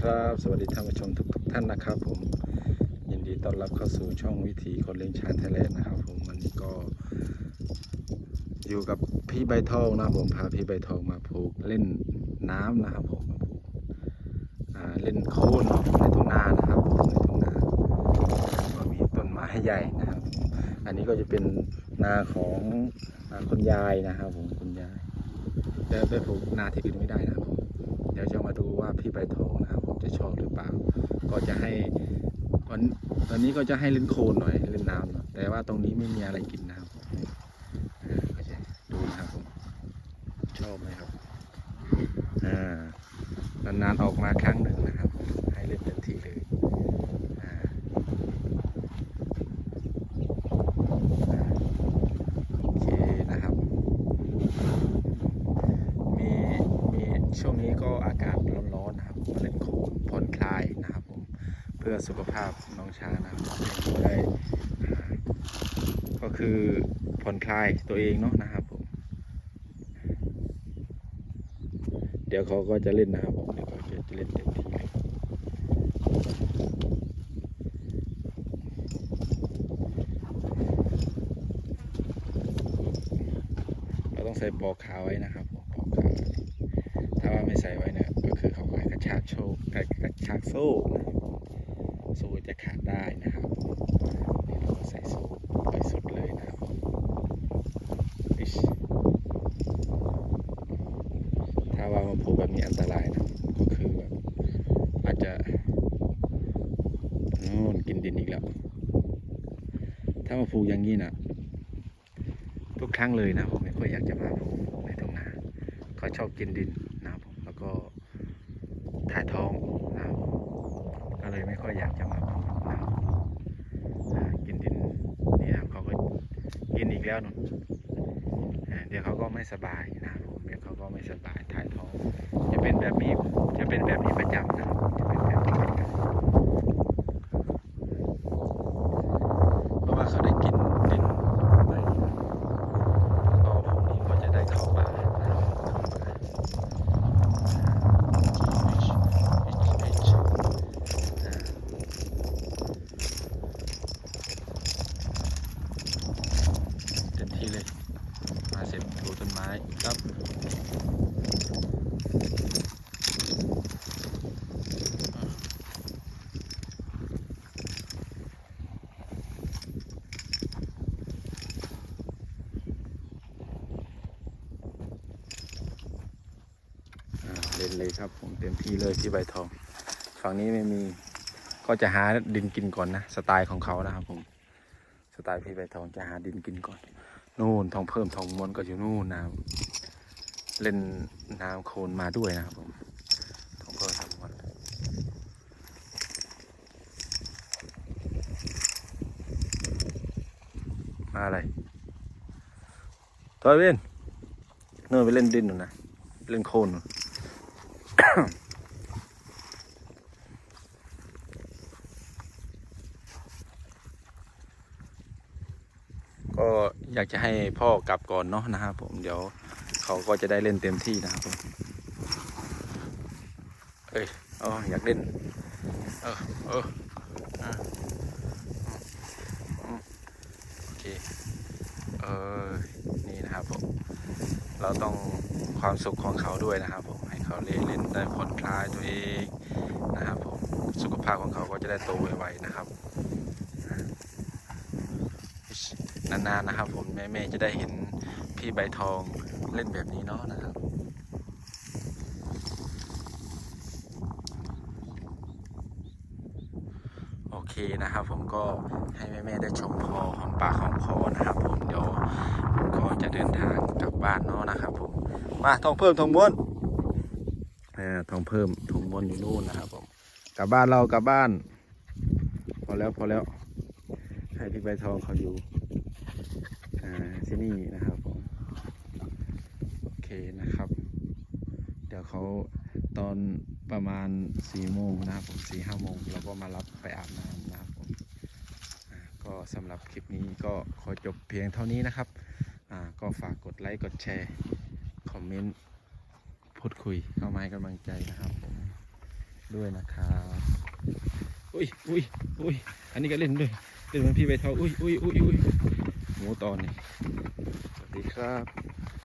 ครับ สวัสดีท่านผู้ชมทุกทท่านนะครับ ผมยินดีต้อนรับเข้าสู่ช่องวิถีคนเลี้ยงช้างไทยแลนด์นะครับ ผมวันนี้ก็ อยู่กับพี่ใบทองนะผมพาพี่ใบทองมาผูกเล่นน้ำนะครับผมมาผูกเล่นโคลนในทุ่งนานะครับในทุ่งนาก็มีต้นไม้ใหญ่นะครับ อันนี้ก็จะเป็นนาของคุณยายนะครับผมคุณยายแต่ไปผูกนาที่อื่นไม่ได้นะครับ เดี๋ยวจะมาดูว่าพี่ใบทองนะครับผมจะชอบหรือเปล่า ก็จะให้วันตอนนี้ก็จะให้เล่นโคลนหน่อยเล่นน้ำหน่อยแต่ว่าตรงนี้ไม่มีอะไรกินนะครับผมอ่าก็จะดูนะครับผมชอบไหมครับอ่านานๆออกมาครั้งหนึ่งนะครับ ให้เล่นเต็มที่เลยอ่าอ่าโอเคนะครับ มีมี ช่วงนี้ก็อากาศร้อนๆนะครับมาเล่นโคลนผ่อนคลายนะครับผมเพื่อสุขภาพน้องช้างนะครับได้ก็คือผ่อนคลายตัวเองเนาะนะครับผมเดี๋ยวเขาก็จะเล่นนะครับผมเดี๋ยวเขาจะเล่นเต็มที่เลยเราต้องใส่ปอกขาวไว้นะครับปอกขาวไว้ ถ้าว่าไม่ใส่ไว้เนี่ยก็คือเขาก็กระชากโชกกระชากโซ่นะครับผมโซ่จะขาดได้นะครับนี่เราก็ใส่โซ่ไปสุดเลยนะครับถ้าว่ามาผูกแบบนี้อันตรายนะก็คือแบบอาจจะนู่นกินดินอีกแล้วถ้ามาผูกอย่างนี้นะทุกครั้งเลยนะผมไม่ค่อยอยากจะมาผูกในตรงนาเขาชอบกินดิน แล้วก็ถ่ายท้องนะครับก็เลยไม่ค่อยอยากจะมาผูดนะกินดินนี่นะครับเขาก็กินอีกแล้วนุ่นอ่าเดี๋ยวเขาก็ไม่สบายนะครับเดี๋ยวเขาก็ไม่สบายถ่ายท้อง จะเป็นแบบนี้จะเป็นแบบนี้ประจำนะครับนี้ประจำเพราะว่าเขาได้กินดินไปก็พรุ่งนี้ก็จะได้เข้าป่านะครับเข้าป่าอ่าเต็มที่เลย มาเสร็จดูต้นไม้ครับ อ่าเล่ นเลยครับ ผมเต็มที่เลยที่ใบทอง ฝั่งนี้ไม่มี ก็จะหาดินกินก่อนนะสไตล์ของเขานะครับผมสไตล์พี่ใบทองจะหาดินกินก่อนนู่นทองเพิ่มทองม้วนก็อยู่นู่นนะครับเล่นน้ำโคลนมาด้วยนะครับผมทองเพิ่มทองม้วนมาอะไรตัวเวนเนู่นไปเล่นดินหนูนนะเล่นโคลนนู่น ก็อยากจะให้พ่อกลับก่อนเนาะนะครับผมเดี๋ยวเขาก็จะได้เล่นเต็มที่นะครับผมเอ้ยอ๋ออยากเล่น เออเออโอเค เออนี่นะครับผม เราต้องความสุขของเขาด้วยนะครับผม เขาเล่นเล่นได้ผ่อนคลายตัวเองนะครับผมสุขภาพของเขาก็จะได้โตไวๆนะครับนานๆนะครับ ผมแม่ๆจะได้เห็นพี่ใบทองเล่นแบบนี้เนาะนะครับโอเคนะครับผมก็ให้แม่ๆได้ชมพอหอมปากหอมคอนะครับ ผมเดี๋ยวผมก็จะเดินทางกลับบ้านเนาะนะครับผมมาทองเพิ่มทองม้วน เออทองเพิ่มทองม้วนอยู่นู่นนะครับผมกลับบ้านเรากลับบ้าน พอแล้วพอแล้วให้พี่ใบทองเขาอยู่อ่าที่นี่นะครับผมโอเคนะครับ เดี๋ยวเขาตอนประมาณสี่โมงนะครับผมสี่ห้าโมงเราก็มารับไปอาบน้ำนะครับผมก็สำหรับคลิปนี้ก็ขอจบเพียงเท่านี้นะครับอ่าก็ฝากกดไลค์กดแชร์ คอมเมนต์ พูดคุยเข้ามาให้กำลังใจนะครับผมด้วยนะครับอุ้ยอุ้ยอุ้ยอันนี้ก็เล่นด้วยเล่นเหมือนพี่ใบทาอุ้ยอุ้ยอุ้ยอุ้ยหมูตอนนี่สวัสดีครับ